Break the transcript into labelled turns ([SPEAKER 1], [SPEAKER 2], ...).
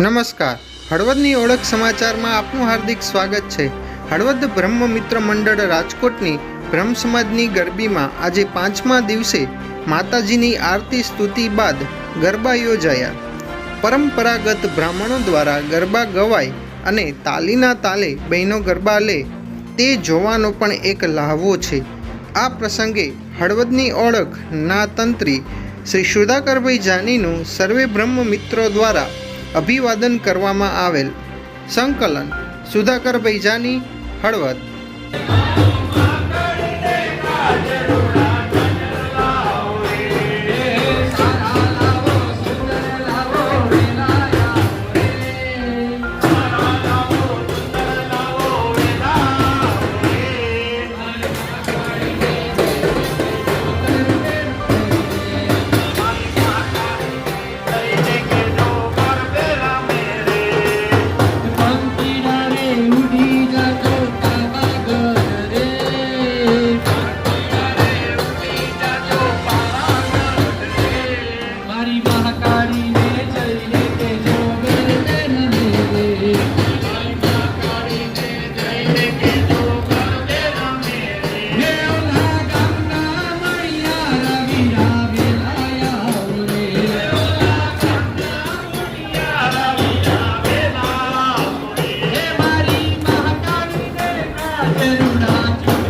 [SPEAKER 1] નમસ્કાર. હળવદની ઓળખ સમાચારમાં આપનું હાર્દિક સ્વાગત છે. હળવદ બ્રહ્મ મિત્ર મંડળ રાજકોટની બ્રહ્મ સમાજની ગરબીમાં આજે પાંચમા દિવસે માતાજીની આરતી સ્તુતિ બાદ ગરબા યોજાયા. પરંપરાગત બ્રાહ્મણો દ્વારા ગરબા ગવાય અને તાલીના તાલે બહેનો ગરબા લે તે જોવાનો પણ એક લહાવો છે. આ પ્રસંગે હળવદની ઓળખ ના તંત્રી શ્રી સુધાકરભાઈ જાનીનું સર્વે બ્રહ્મ મિત્રો દ્વારા અભિવાદન કરવામાં આવેલ સંકલન સુધાકર ભૈજાની હળવદ.
[SPEAKER 2] Thank you.